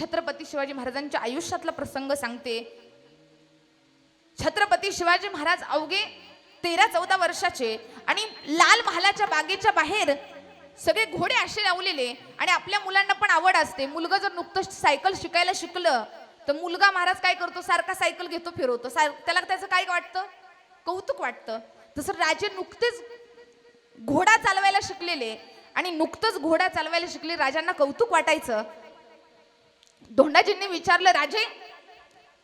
छत्रपती शिवाजी महाराजांच्या आयुष्यातला प्रसंग सांगते. छत्रपती शिवाजी महाराज अवघे तेरा चौदा वर्षाचे आणि लाल महालाच्या बागेच्या बाहेर सगळे घोडे असे लावलेले आणि आपल्या मुलांना पण आवड असते. मुलगा जर नुकतंच सायकल शिकायला शिकलं तर मुलगा महाराज काय करतो? सारखा सायकल घेतो फिरवतो. सार- त्याला त्याचं काय वाटतं? कौतुक वाटतं. तसं राजे नुकतेच घोडा चालवायला शिकलेले आणि नुकतंच घोडा चालवायला शिकले राजांना कौतुक वाटायचं. धोंडाजींनी विचारलं राजे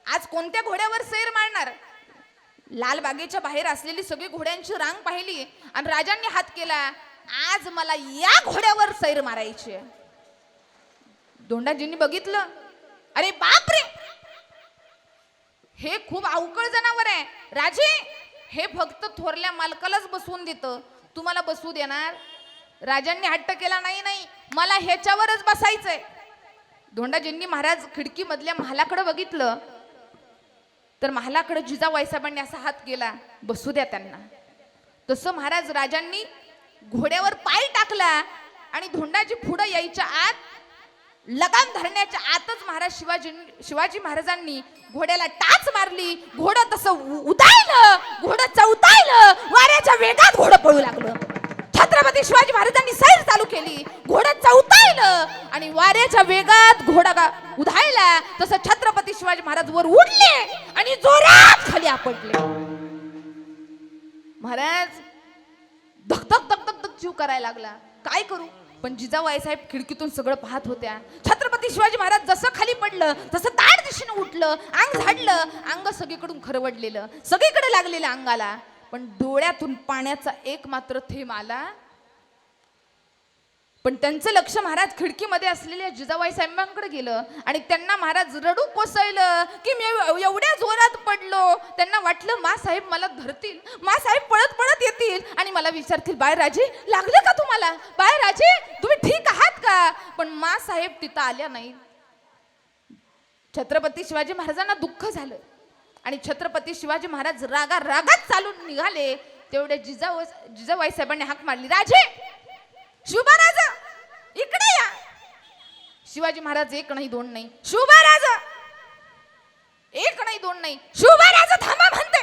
आज कोणत्या घोड्यावर सैर मारणार? लाल बागेच्या बाहेर असलेली सगळी घोड्यांची रांग पाहिली आणि राजांनी हात केला आज मला या घोड्यावर सैर मारायची आहे." धोंडाजींनी बघितलं अरे बापरे हे खूप अवकळ जनावर आहे. राजे हे फक्त थोरल्या मालकालाच बसवून देतं. तुम्हाला बसवू देणार? राजांनी हट्ट केला नाही नाही मला ह्याच्यावरच बसायचंय. धोंडाजींनी महाराज खिडकीमधल्या महालाकडं बघितलं तर महालाकडं जिजाबाई साहेबांनी असा हात केला बसू द्या त्यांना. तसं महाराज राजांनी घोड्यावर पाय टाकला आणि धोंडाजी पुढं यायच्या आत लगाम धरण्याच्या आतच महाराज शिवाजी शिवाजी महाराजांनी घोड्याला टाच मारली. घोडं तसं उदायलं घोडं चौतायलं वाऱ्याच्या वेगात घोडं पळू लागलं. छत्रपती शिवाजी महाराजांनी सैर चालू केली. घोडं चौताळलं आणि वाऱ्याच्या वेगात घोडा उधायला तसं छत्रपती शिवाजी महाराज वर उडले आणि जोरात खाली आपटले. महाराज धकधक धकधक धक धक जीव करायला लागला. काय करू? पण जिजाबाई साहेब खिडकीतून सगळं पाहत होत्या. छत्रपती शिवाजी महाराज जसं खाली पडलं तसं ताड दिशेनं उठलं अंग झाडलं अंग सगळीकडून खरवडलेलं सगळीकडे लागलेलं अंगाला. पण डोळ्यातून पाण्याचा एक मात्र थेंब आला. पण त्यांचं लक्ष महाराज खिडकीमध्ये असलेल्या जिजाबाई साहेबांकडे गेलं आणि त्यांना महाराज रडू कोसळलं की मी एवढ्या जोरात पडलो. त्यांना वाटलं मा साहेब मला धरतील मा साहेब पळत पळत येतील. आणि मला विचारतील बाय राजे लागलं का तुम्हाला? बाय राजे तुम्ही ठीक आहात का? पण मा साहेब तिथं आल्या नाही छत्रपती शिवाजी महाराजांना दुःख झालं. आणि छत्रपती शिवाजी महाराज रागा रागात चालून निघाले. तेवढ्या जिजाऊ जिजाबाई साहेबांनी हाक मारली राजे शिवबा शिवाजी महाराज एक नाही दोन नाही. शिवबा राजा! एक नाही दोन नाही. शिवबा राजा थांबा म्हणते.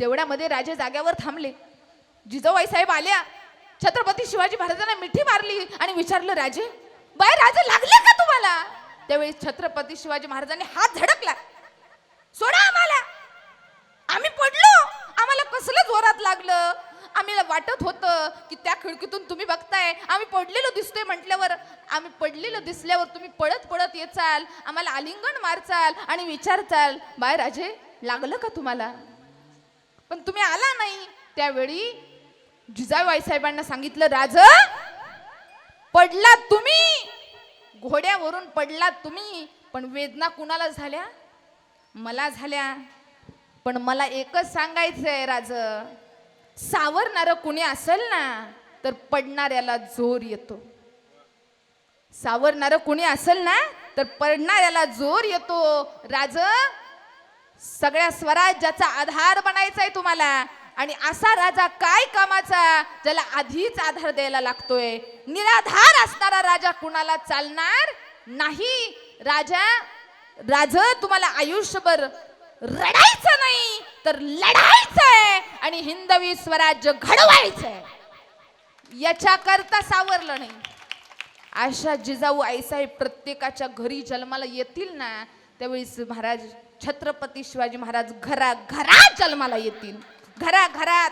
तेवढ्यामध्ये राजे जाग्यावर थांबले. जिजाबाई साहेब आल्या. छत्रपती शिवाजी महाराजांना मिठी मारली आणि विचारलं राजे बाय राजे लागले का तुम्हाला? त्यावेळी छत्रपती शिवाजी महाराजांनी हात झडकला. सोडा आम्हाला. आम्ही पडलो आम्हाला कसलं जोरात लागलं आम्हाला वाटत होतं की त्या खिडकीतून तुम्ही बघताय. आम्ही पडलेलो दिसतोय म्हटल्यावर आम्ही पडलेलं दिसल्यावर तुम्ही पळत पळत येचाल आम्हाला आलिंगण मारचाल आणि विचारचाल बाय राजे लागलं का तुम्हाला? पण तुम्ही आला नाही. त्यावेळी जिजाबाई साहेबांना सांगितलं राज पडला तुम्ही. घोड्यावरून पडला तुम्ही. पण वेदना कुणाला झाल्या? मला झाल्या. पण मला एकच सांगायचंय राज सावरणारं कुणी असेल ना तर पडणाऱ्याला जोर येतो. सावरणारं कुणी असेल ना तर पडणाऱ्याला जोर येतो. राज सगळ्या स्वराज्याचा आधार बनायचा आहे तुम्हाला. आणि असा राजा काय कामाचा ज्याला आधीच आधार द्यायला लागतोय? निराधार असणारा राजा कुणाला चालणार नाही? राजा राज तुम्हाला आयुष्यभर रडायचं नाही तर लढायचंय. आणि हिंदवी स्वराज्य घडवायचंय. याच्या करता सावरलं नाही. अशा जिजाऊ आईसाहेब प्रत्येकाच्या घरी जन्माला येतील ना त्यावेळेस महाराज छत्रपती शिवाजी महाराज घरा घरात जन्माला येतील. घरा घरात